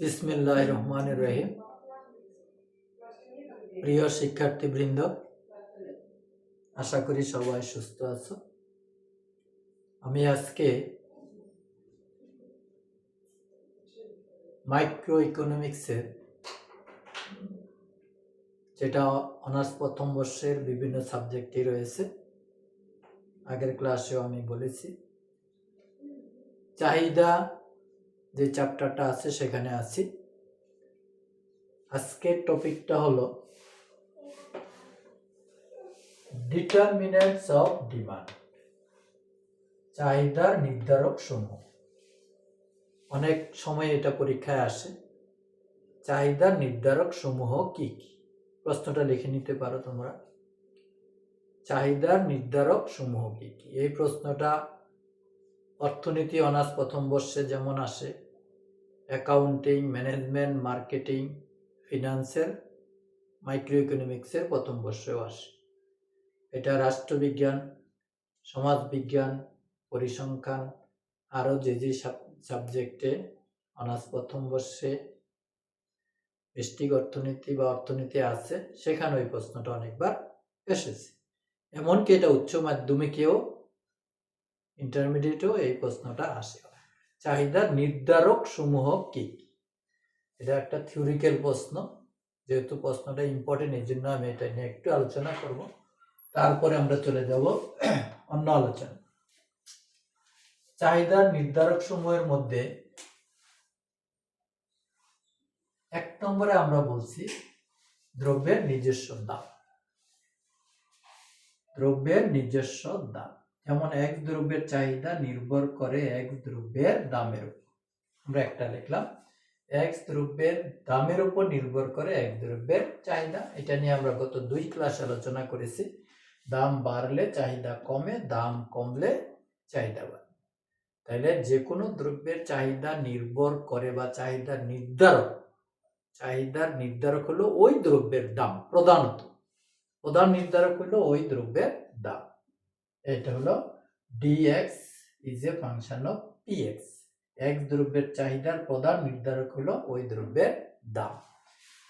বিসমিল্লাহ রহমান রহিম প্রিয় শিক্ষার্থীবৃন্দ, আশা করি সবাই সুস্থ আছো। আমি আজকে মাইক্রো ইকোনমিক্সের যেটা অনার্স প্রথম বর্ষের বিভিন্ন সাবজেক্টই রয়েছে, আগের ক্লাসেও আমি বলেছি। চাহিদা যে চ্যাপ্টারটা আছে সেখানে আছি। আজকের টপিকটা হলো ডিটারমিনেন্টস অফ ডিমান্ড চাহিদার নির্ধারক সমূহ। অনেক সময় এটা পরীক্ষায় আসে। চাহিদার নির্ধারক সমূহ কি কি? প্রশ্নটা লিখে নিতে পারো তোমরা। চাহিদার নির্ধারক সমূহ কি কি? এই প্রশ্নটা অর্থনীতি অনার্স প্রথম বর্ষে যেমন আসে অ্যাকাউন্টিং ম্যানেজমেন্ট মার্কেটিং ফিনান্সের মাইক্রো ইকোনমিক্সের প্রথম বর্ষেও আসে। এটা রাষ্ট্রবিজ্ঞান, সমাজবিজ্ঞান, পরিসংখ্যান, আরও যে যে সাবজেক্টে অনার্স প্রথম বর্ষে বৃষ্টিক অর্থনীতি বা অর্থনীতি আছে, সেখানে ওই প্রশ্নটা অনেকবার এসেছে। এমনকি এটা উচ্চ মাধ্যমিকেও ইন্টারমিডিয়েটেও এই প্রশ্নটা আসে। চাহিদা নির্ধারক সমূহ কি? এটা একটা থিওরিক্যাল প্রশ্ন। যেহেতু প্রশ্নটা ইম্পর্টেন্ট এই জন্য আমি এটা নিয়ে একটু আলোচনা করব। তারপরে আমরা চলে যাব অন্য আলোচনা চাহিদার নির্ধারক সমূহের মধ্যে এক নম্বরে আমরা বলছি দ্রব্যের নিজস্ব দাম। দ্রব্যের নিজস্ব দাম। যেমন এক দ্রব্যের চাহিদা নির্ভর করে এক দ্রব্যের দামের উপর। আমরা একটা লিখলাম, এক দ্রব্যের দামের উপর নির্ভর করে এক দ্রব্যের চাহিদা। এটা নিয়ে আমরা গত দুই ক্লাস আলোচনা করেছি, দাম বাড়লে চাহিদা কমে, দাম কমলে চাহিদা বাড়ে। তাইলে যে কোনো দ্রব্যের চাহিদা নির্ভর করে বা চাহিদা নির্ধারক, চাহিদার নির্ধারক হলো ওই দ্রব্যের দাম প্রধানত। প্রধান নির্ধারক হলো ওই দ্রব্যের এটা হলো dx is a function of px. এক দ্রব্যের চাহিদার প্রধান নির্ধারক হলো ওই দ্রব্যের দাম।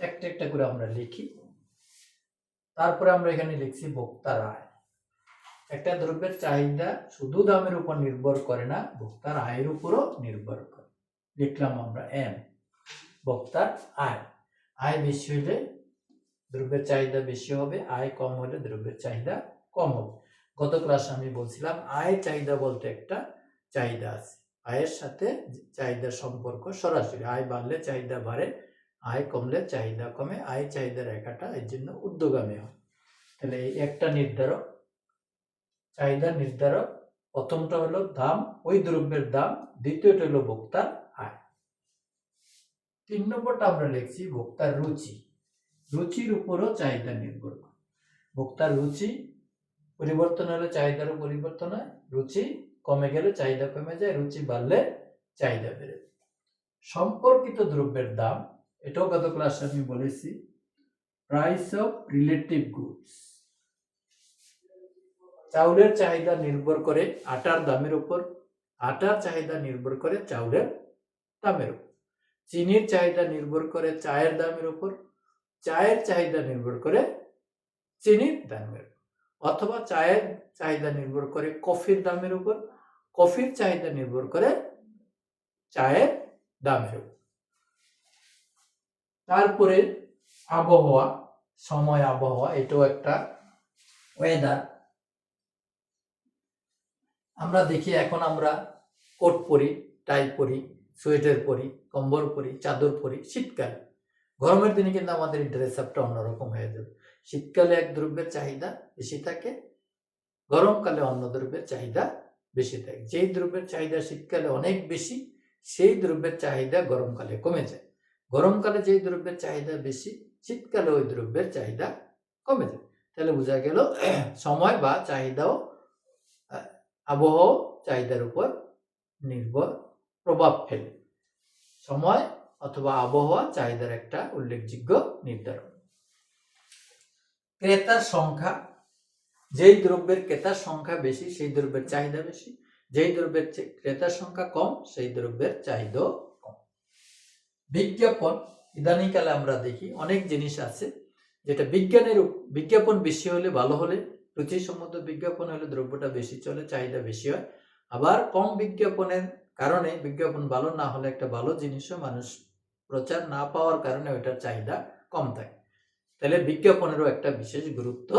একটা একটা করে আমরা লিখি। তারপরে আমরা এখানে লিখছি ভোক্তার আয় একটা দ্রব্যের চাহিদা শুধু দামের উপর নির্ভর করে না ভোক্তার আয়ের উপরও নির্ভর করে। লিখলাম আমরা এম ভোক্তার আয়। আয় বেশি হলে দ্রব্যের চাহিদা বেশি হবে, আয় কম হলে দ্রব্যের চাহিদা কম হবে। গত ক্লাসে আমি বলছিলাম আয় চাহিদা বলতে একটা চাহিদা আছে। আয়ের সাথে চাহিদার সম্পর্ক সরাসরি। আয় বাড়লে চাহিদা বাড়ে, আয় কমলে চাহিদা কমে আয় চাহিদা রেখাটা এর জন্য উদ্যোগামী হয়। তাহলে এই একটা নির্ধারক, চাহিদা নির্ধারক, প্রথমটা হলো দাম, ওই দ্রব্যের দাম, দ্বিতীয়টা হলো ভোক্তার আয়। তিন নম্বরটা আমরা লিখছি ভোক্তার রুচি। রুচির উপরও চাহিদা নির্ভর করে। ভোক্তার রুচি পরিবর্তন হলে চাহিদারও পরিবর্তন হয়, রুচি কমে গেলে চাহিদা কমে যায়, রুচি বাড়লে চাহিদা বেড়ে যায়। সম্পর্কিত দ্রব্যের দাম, এটাও গত ক্লাসে আমি বলেছি প্রাইস অফ রিলেটিভ গুডস চাউলের চাহিদা নির্ভর করে আটার দামের উপর, আটার চাহিদা নির্ভর করে চাউলের দামের উপর। চিনির চাহিদা নির্ভর করে চায়ের দামের উপর, চায়ের চাহিদা নির্ভর করে চিনির দামের উপর। অথবা চায়ের চাহিদা নির্ভর করে কফির দামের উপর, কফির চাহিদা নির্ভর করে চায়ের দামের উপর। তারপরে আবহাওয়া, সময় আবহাওয়া, এটাও একটা ওয়েদার আমরা দেখি এখন আমরা কোট পরি টাই পরি, সোয়েটার পরি, কম্বল পরি, চাদর পরি, শীতকাল। গরমের দিনে কিন্তু আমাদের ড্রেস আপটা অন্যরকম হয়ে যাবে। শীতকালে এক দ্রব্যের চাহিদা বেশি থাকে, গরমকালে অন্য দ্রব্যের চাহিদা বেশি থাকে। যেই দ্রব্যের চাহিদা শীতকালে অনেক বেশি, সেই দ্রব্যের চাহিদা গরমকালে কমে যায়। গরমকালে যেই দ্রব্যের চাহিদা বেশি, শীতকালে ওই দ্রব্যের চাহিদা কমে যায়। তাহলে বোঝা গেল সময় বা চাহিদাও আবহাওয়া চাহিদার উপর নির্ভর প্রভাব ফেলে। সময় অথবা আবহাওয়া চাহিদার একটা উল্লেখযোগ্য নির্ধারণ। ক্রেতার সংখ্যা, যেই দ্রব্যের ক্রেতার সংখ্যা বেশি, সেই দ্রব্যের চাহিদা বেশি, যেই দ্রব্যের ক্রেতার সংখ্যা কম, সেই দ্রব্যের চাহিদাও কম। বিজ্ঞাপন, ইদানিংকালে আমরা দেখি অনেক জিনিস আছে যেটা বিজ্ঞানের বিজ্ঞাপন বেশি হলে ভালো হলে, রুচিসম্মত বিজ্ঞাপন হলে দ্রব্যটা বেশি চলে, চাহিদা বেশি হয়। আবার কম বিজ্ঞাপনের কারণে বিজ্ঞাপন ভালো না হলে একটা ভালো জিনিসও মানুষ প্রচার না পাওয়ার কারণে ওইটার চাহিদা কম থাকে। তাহলে বিজ্ঞাপনেরও একটা বিশেষ গুরুত্ব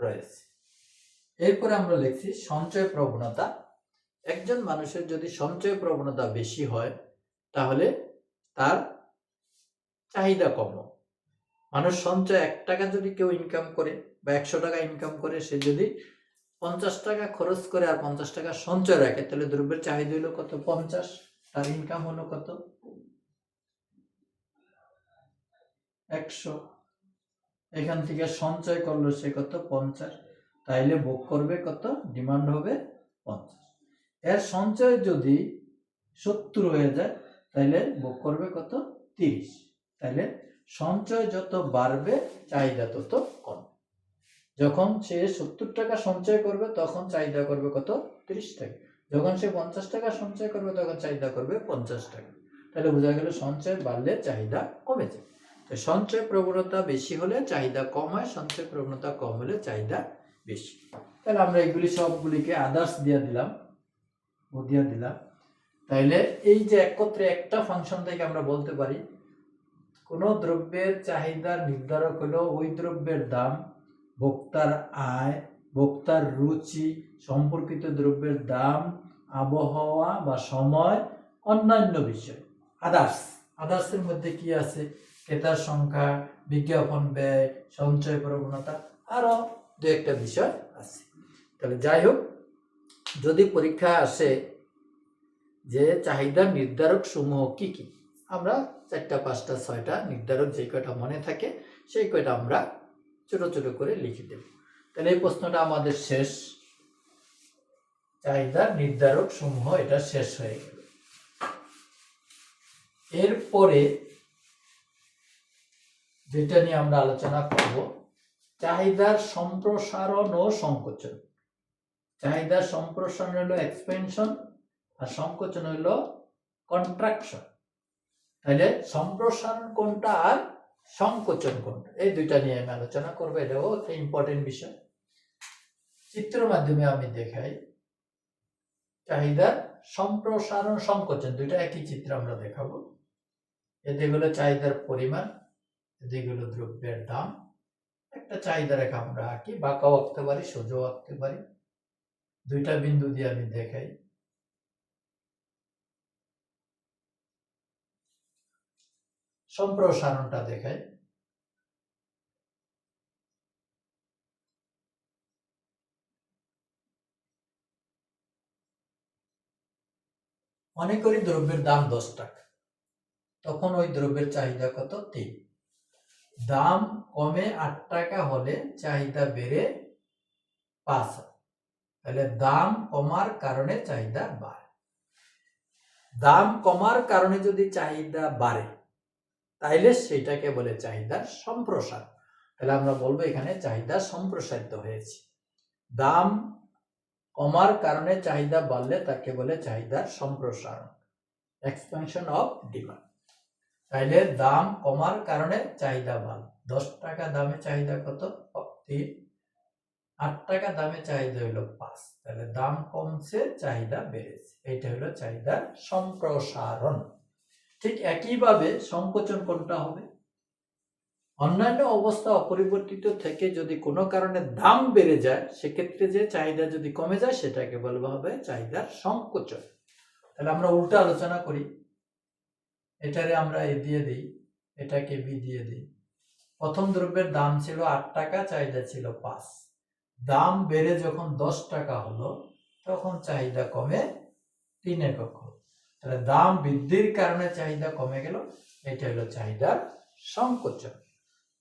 রয়েছে। এরপরে আমরা লিখছি, সঞ্চয় প্রবণতা। একজন মানুষের যদি সঞ্চয় প্রবণতা বেশি হয়, তাহলে তার চাহিদা কম। মানুষ সঞ্চয় এক টাকা যদি কেউ ইনকাম করে বা একশো টাকা ইনকাম করে, সে যদি পঞ্চাশ টাকা খরচ করে আর পঞ্চাশ টাকা সঞ্চয় রাখে, তাহলে দ্রব্যের চাহিদা হলো কত? পঞ্চাশ। তার ইনকাম হলো কত? একশো। এখান থেকে সঞ্চয় করল সে কত? পঞ্চাশ। তাইলে ভোগ করবে কত? ডিমান্ড হবে পঞ্চাশ। এর সঞ্চয় যদি সত্তর হয়ে যায়, তাইলে ভোগ করবে কত? তিরিশ। তাইলে সঞ্চয় যত বাড়বে, চাহিদা তত কম যখন সে সত্তর টাকা সঞ্চয় করবে, তখন চাহিদা করবে কত? তিরিশ টাকা। যখন সে পঞ্চাশ টাকা সঞ্চয় করবে, তখন চাহিদা করবে পঞ্চাশ টাকা। তাহলে বোঝা গেল সঞ্চয় বাড়লে চাহিদা কমে যায়। সঞ্চয় প্রবণতা বেশি হলে চাহিদা কম হয়, সঞ্চয় প্রবণতা কম হলে চাহিদা বেশি। তাহলে আমরা এগুলি সবগুলিকে আদার্স দিয়ে দিলাম দিয়ে দিলাম। তাইলে এই যে একত্রে একটা ফাংশন থেকে আমরা বলতে পারি, কোনো দ্রব্যের চাহিদার নির্ধারক হলো ওই দ্রব্যের দাম, ভোক্তার আয়, ভোক্তার রুচি, সম্পর্কিত দ্রব্যের দাম, আবহাওয়া বা সময়, অন্যান্য বিষয়। আদার্স আদার্সের মধ্যে কি আছে? ক্রেতার সংখ্যা, বিজ্ঞাপন ব্যয়, সঞ্চয় প্রবণতা আরও দু একটা বিষয় আছে। তাহলে যাই হোক, যদি পরীক্ষা আসে যে চাহিদা নির্ধারক সমূহ কি কি, আমরা চারটা, পাঁচটা, ছয়টা নির্ধারক যে কয়টা মনে থাকে সেই কয়টা আমরা ছোট ছোট করে লিখে দেব। তাহলে এই প্রশ্নটা আমাদের শেষ। চাহিদা নির্ধারক সমূহ এটা শেষ হয়ে গেল। এরপরে যেটা নিয়ে আমরা আলোচনা করব, চাহিদার সম্প্রসারণ ও সংকোচন। চাহিদার সম্প্রসারণ হলো এক্সপেনশন আর সংকোচন হলো কন্ট্রাকশন তাহলে সম্প্রসারণ কোনটা আর সংকোচন কোনটা? এই দুইটা নিয়ে আমি আলোচনা করব, এটাও একটা ইম্পর্টেন্ট বিষয়। চিত্র মাধ্যমে আমি দেখাই। চাহিদার সম্প্রসারণ, সংকোচন, দুইটা একই চিত্র আমরা দেখাবো। এতে হলো চাহিদার পরিমাণ হলো দ্রব্যের দাম, একটা চাহিদা রেখা আমরা আঁকি বাঁকাও আঁকতে পারি সোজাও আঁকতে পারি। দুইটা বিন্দু দিয়ে আমি দেখাই। সম্প্রসারণটা দেখাই। মনে করি দ্রব্যের দাম দশ টাকা। তখন ওই দ্রব্যের চাহিদা কত? তিন। দাম কমে আট টাকা হলে চাহিদা বেড়ে পাঁচ। তাহলে দাম কমার কারণে চাহিদা বাড়ে। দাম কমার কারণে যদি চাহিদা বাড়ে, তাইলে সেটাকে বলে চাহিদার সম্প্রসার তাহলে আমরা বলব এখানে চাহিদা সম্প্রসারিত হয়েছে। দাম কমার কারণে চাহিদা বাড়লে তাকে বলে চাহিদার সম্প্রসারণ। এক্সপেনশন অফ ডিমান্ড তাইলে দাম কমার কারণে চাহিদা ভালো। দশ টাকা দামে চাহিদা কত? তিন। আট টাকা দামে চাহিদা হলো পাঁচ। তাহলে দাম কমছে, চাহিদা বেড়েছে। এইটা হলো চাহিদার সম্প্রসারণ। ঠিক একইভাবে সংকোচন কোনটা হবে? অন্যান্য অবস্থা অপরিবর্তিত থেকে যদি কোনো কারণে দাম বেড়ে যায়, সেক্ষেত্রে যে চাহিদা যদি কমে যায়, সেটাকে বলব হবে চাহিদার সংকোচন। তাহলে আমরা উল্টা আলোচনা করি। এটারে আমরা এ দিয়ে দিই, এটাকে বি দিয়ে দিই। প্রথম দ্রব্যের দাম ছিল আট টাকা, চাহিদা ছিল পাঁচ। দাম বেড়ে যখন দশ টাকা হলো, তখন চাহিদা কমে তিন হলো তাহলে দাম বৃদ্ধির কারণে চাহিদা কমে গেল, এটা হলো চাহিদার সংকোচন।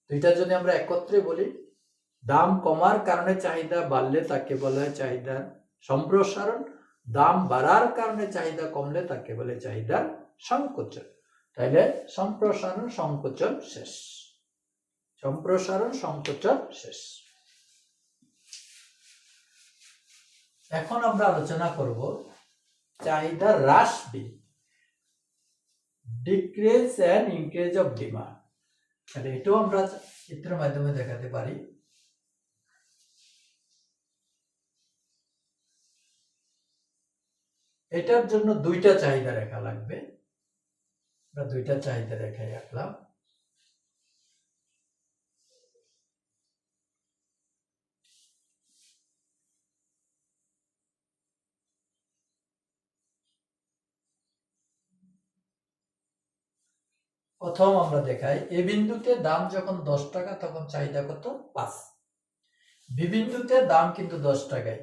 দুইটা যদি আমরা একত্রে বলি, দাম কমার কারণে চাহিদা বাড়লে তাকে বলা হয় চাহিদার সম্প্রসারণ, দাম বাড়ার কারণে চাহিদা কমলে তাকে বলে চাহিদার সংকোচন। তাইলে সম্প্রসারণ, সংকোচন শেষ। সম্প্রসারণ, সংকোচন শেষ। এখন আমরা আলোচনা করব চাহিদা হ্রাস বৃদ্ধি decrease and increase of demand তাহলে এটাও আমরা চিত্রের মাধ্যমে দেখাতে পারি। এটার জন্য দুইটা চাহিদা রেখা লাগবে। আমরা দুইটা চাহিদা রেখায় রাখলাম। প্রথম আমরা দেখাই, এ বিন্দুতে দাম যখন দশ টাকা, তখন চাহিদা কত? পাঁচ। বি বিন্দুতে দাম কিন্তু দশ টাকায়।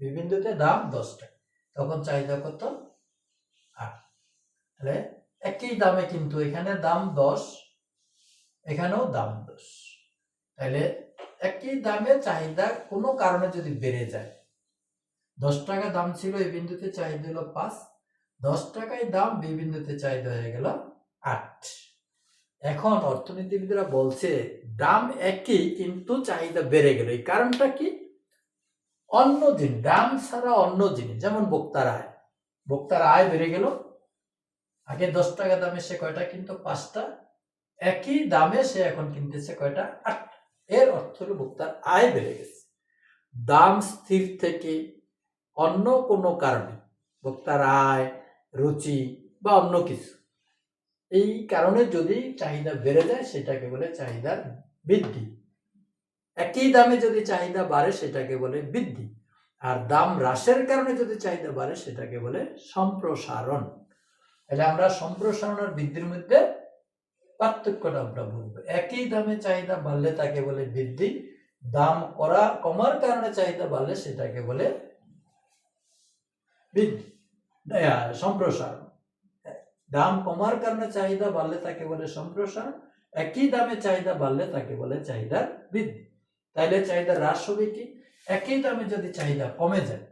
বি বিন্দুতে দাম দশ টাকা তখন চাহিদা কত? আট। তাহলে একই দামে কিন্তু এখানে দাম দশ, এখানেও দাম দশ। তাহলে একই দামে চাহিদা কোনো কারণে যদি বেড়ে যায়, দশ টাকা দাম ছিল এই বিন্দুতে চাহিদা হলো পাঁচ, দশ টাকায় দাম বি বিন্দুতে চাহিদা হয়ে গেল আট। এখন অর্থনীতিবিদরা বলছে দাম একই কিন্তু চাহিদা বেড়ে গেল। এই কারণটা কি? অন্য জিনিস, দাম ছাড়া অন্য জিনিস, যেমন বক্তার আয় বক্তার আয় বেড়ে গেল আগে দশ টাকা দামে সে কয়টা কিন্তু? পাঁচটা। একই দামে সে এখন কিনতেছে কয়টা? আটটা। এর অর্থ হলো ভোক্তার আয় বেড়ে গেছে। দাম স্থির থেকে অন্য কোনো কারণে ভোক্তার আয়, রুচি বা অন্য কিছু। এই কারণে যদি চাহিদা বেড়ে যায়, সেটাকে বলে চাহিদার বৃদ্ধি। একই দামে যদি চাহিদা বাড়ে, সেটাকে বলে বৃদ্ধি। আর দাম হ্রাসের কারণে যদি চাহিদা বাড়ে, সেটাকে বলে সম্প্রসারণ। তাহলে আমরা সম্প্রসারণ আর বৃদ্ধির মধ্যে পার্থক্যটা আমরা বলব। একই দামে চাহিদা বাড়লে তাকে বলে বৃদ্ধি, দাম করা, কমার কারণে চাহিদা বাড়লে সেটাকে বলে বৃদ্ধি। সম্প্রসারণ। দাম কমার কারণে চাহিদা বাড়লে তাকে বলে সম্প্রসারণ, একই দামে চাহিদা বাড়লে তাকে বলে চাহিদার বৃদ্ধি। তাইলে চাহিদা হ্রাস হবে কি? একই দামে যদি চাহিদা কমে যায়,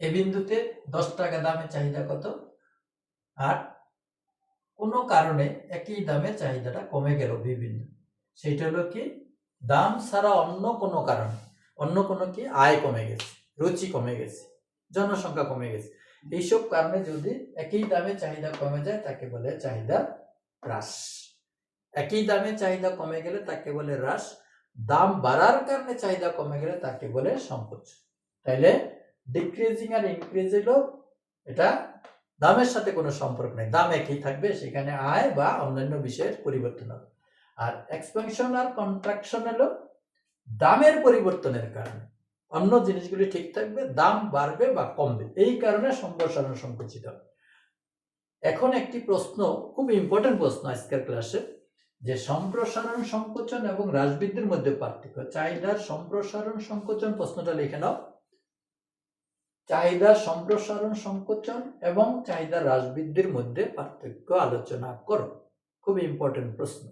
এ বিন্দুতে দশ টাকা দামে চাহিদা কত? আর কোনো কারণে একই দামে চাহিদাটা কমে গেল বিভিন্ন। সেটা হলো কি, দাম ছাড়া অন্য কোনো কারণে, অন্য কোনো কি, আয় কমে গেছে, রুচি কমে গেছে, জনসংখ্যা কমে গেছে। এইসব কারণে যদি একই দামে চাহিদা কমে যায়, তাকে বলে চাহিদা হ্রাস। একই দামে চাহিদা কমে গেলে তাকে বলে হ্রাস, দাম বাড়ার কারণে চাহিদা কমে গেলে তাকে বলে সংকোচন তাইলে ডিক্রিজিং আর ইনক্রিজ এটা দামের সাথে কোনো সম্পর্ক নেই। দাম একই থাকবে, সেখানে আয় বা অন্যান্য বিষয়ের পরিবর্তন হবে। আর এক্সপেনশন আর কন্ট্রাকশন হলো দামের পরিবর্তনের কারণে। অন্য জিনিসগুলি ঠিক থাকবে, দাম বাড়বে বা কমবে। এই কারণে সম্প্রসারণ সংকুচিত হবে। এখন একটি প্রশ্ন, খুব ইম্পর্টেন্ট প্রশ্ন আজকের ক্লাসে, যে সম্প্রসারণ সংকোচন এবং হ্রাসবৃদ্ধির মধ্যে পার্থক্য। চাহিদার সম্প্রসারণ সংকোচন প্রশ্নটা লিখে নাও। চাহিদার সম্প্রসারণ সংকোচন এবং চাহিদা হ্রাসবৃদ্ধির মধ্যে পার্থক্য আলোচনা করো। খুব ইম্পর্টেন্ট প্রশ্ন।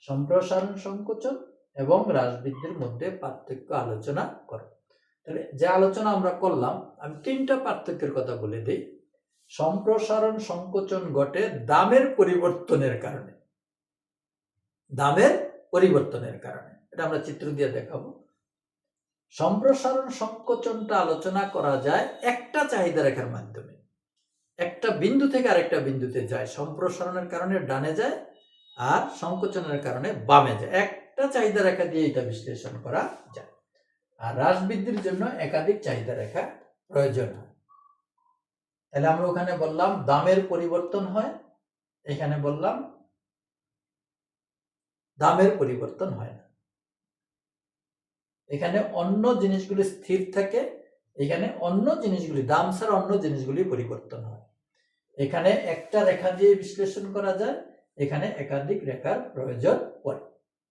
সম্প্রসারণ সংকোচন এবং হ্রাসবৃদ্ধির মধ্যে পার্থক্য আলোচনা করো। তাহলে যে আলোচনা আমরা করলাম, আমি তিনটা পার্থক্যের কথা বলে দিই। সম্প্রসারণ সংকোচন ঘটে দামের পরিবর্তনের কারণে। দামের পরিবর্তনের কারণে। এটা আমরা চিত্র দিয়ে দেখাবো। সম্প্রসারণ সংকোচনটা আলোচনা করা যায় একটা চাহিদা রেখার মাধ্যমে। একটা বিন্দু থেকে আরেকটা বিন্দুতে যায়। সম্প্রসারণের কারণে ডানে যায় আর সংকোচনের কারণে বামে যায়। একটা চাহিদা রেখা দিয়ে এটা বিশ্লেষণ করা যায়। আর হ্রাস বৃদ্ধির জন্য একাধিক চাহিদা রেখা প্রয়োজন হয়। তাহলে আমরা ওখানে বললাম দামের পরিবর্তন হয়। এখানে বললাম দামের পরিবর্তন হয় না। এখানে অন্য জিনিসগুলি স্থির থাকে, এখানে অন্য জিনিসগুলি, দাম ছাড়া অন্য জিনিসগুলি পরিবর্তন হয়। এখানে একটা রেখা দিয়ে বিশ্লেষণ করা যায়, এখানে একাধিক রেখার প্রয়োজন পড়ে।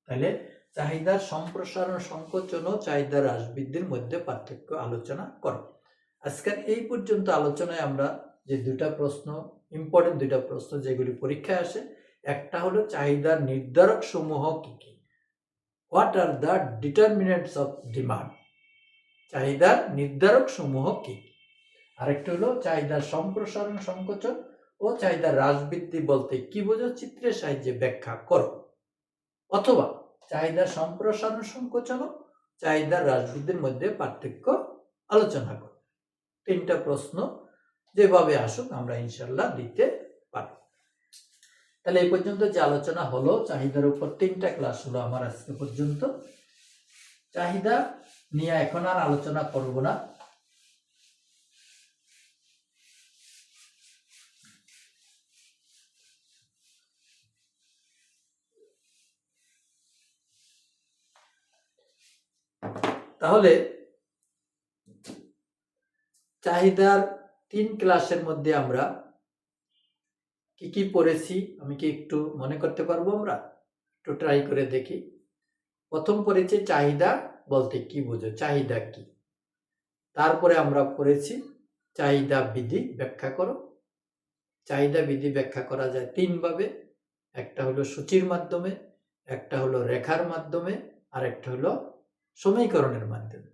তাহলে চাহিদার সম্প্রসারণ, সংকোচন ও চাহিদার হ্রাস বৃদ্ধির মধ্যে পার্থক্য আলোচনা করো। আজকের এই পর্যন্ত আলোচনায় আমরা যে দুটা প্রশ্ন ইম্পর্টেন্ট দুইটা প্রশ্ন যেগুলি পরীক্ষায় আসে, একটা হলো চাহিদার নির্ধারক সমূহ কি কি? What are the determinants of demand চাহিদার নির্ধারক সমূহ কি? আরেকটি হলো চাহিদার সম্প্রসারণ সংকোচন ও চাহিদার হ্রাস বৃদ্ধি বলতে কি বোঝো চিত্রের সাহায্যে ব্যাখ্যা করো। অথবা চাহিদার সম্প্রসারণ সংকোচন ও চাহিদার হ্রাস বৃদ্ধির মধ্যে পার্থক্য আলোচনা করো। তিনটা প্রশ্ন যেভাবে আসুক আমরা ইনশাল্লাহ দিতে তাহলে এই পর্যন্ত যে আলোচনা হলো, চাহিদার উপর তিনটা ক্লাস হলো আমার আজকে পর্যন্ত। চাহিদা নিয়ে এখন আর আলোচনা করব না। তাহলে চাহিদার তিন ক্লাসের মধ্যে আমরা কি কি পড়েছি, আমি কি একটু মনে করতে পারব আমরা? একটু ট্রাই করে দেখি। প্রথম পড়েছি চাহিদা বলতে কি বোঝো? চাহিদা কি? তারপরে আমরা পড়েছি চাহিদা বিধি ব্যাখ্যা করো। চাহিদা বিধি ব্যাখ্যা করা যায় তিনভাবে একটা হলো সূচির মাধ্যমে, একটা হলো রেখার মাধ্যমে, আর একটা হলো সমীকরণের মাধ্যমে।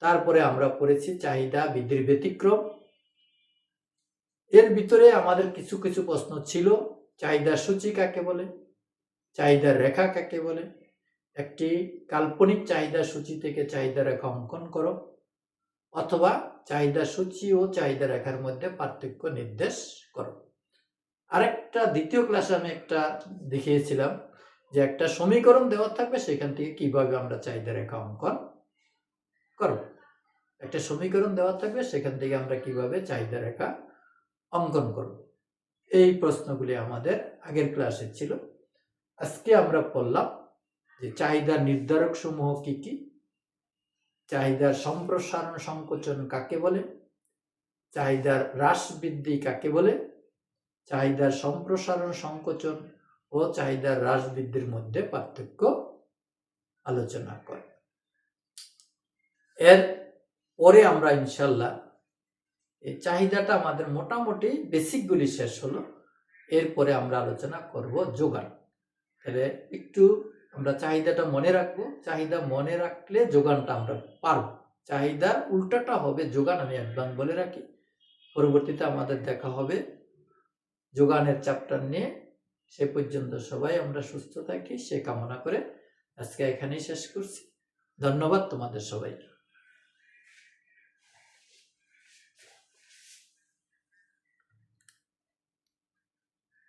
তারপরে আমরা পড়েছি চাহিদা বিধির ব্যতিক্রম। এর ভিতরে আমাদের কিছু কিছু প্রশ্ন ছিল। চাহিদার সূচি কাকে বলে? চাহিদার রেখা কাকে বলে? একটি কাল্পনিক চাহিদা সূচি থেকে চাহিদা রেখা অঙ্কন করো। অথবা চাহিদা সূচি ও চাহিদা রেখার মধ্যে পার্থক্য নির্দেশ করো। আরেকটা দ্বিতীয় ক্লাসে আমি একটা দেখিয়েছিলাম যে একটা সমীকরণ দেওয়া থাকবে, সেখান থেকে কীভাবে আমরা চাহিদা রেখা অঙ্কন করব। একটা সমীকরণ দেওয়া থাকবে, সেখান থেকে আমরা কীভাবে চাহিদা রেখা অঙ্কন করব। এই প্রশ্নগুলি আমাদের আগের ক্লাসে ছিল। আজকে আমরা পড়লাম যে চাহিদা নির্ধারক সমূহ কি কি? চাহিদার সম্প্রসারণ সংকোচন কাকে বলে? চাহিদার হ্রাস বৃদ্ধি কাকে বলে? চাহিদার সম্প্রসারণ সংকোচন ও চাহিদার হ্রাস বৃদ্ধির মধ্যে পার্থক্য আলোচনা করে। এর পরে আমরা ইনশাল্লাহ এই চাহিদাটা আমাদের মোটামুটি বেসিকগুলি শেষ হলো। এরপরে আমরা আলোচনা করব যোগান। তাহলে একটু আমরা চাহিদাটা মনে রাখব। চাহিদা মনে রাখলে যোগানটা আমরা পারব। চাহিদার উল্টাটা হবে যোগান আমি অ্যাডভান্স বলে রাখি। পরবর্তীতে আমাদের দেখা হবে যোগানের চ্যাপ্টার নিয়ে। সে পর্যন্ত সবাই আমরা সুস্থ থাকি, সে কামনা করে আজকে এখানেই শেষ করছি। ধন্যবাদ তোমাদের সবাইকে।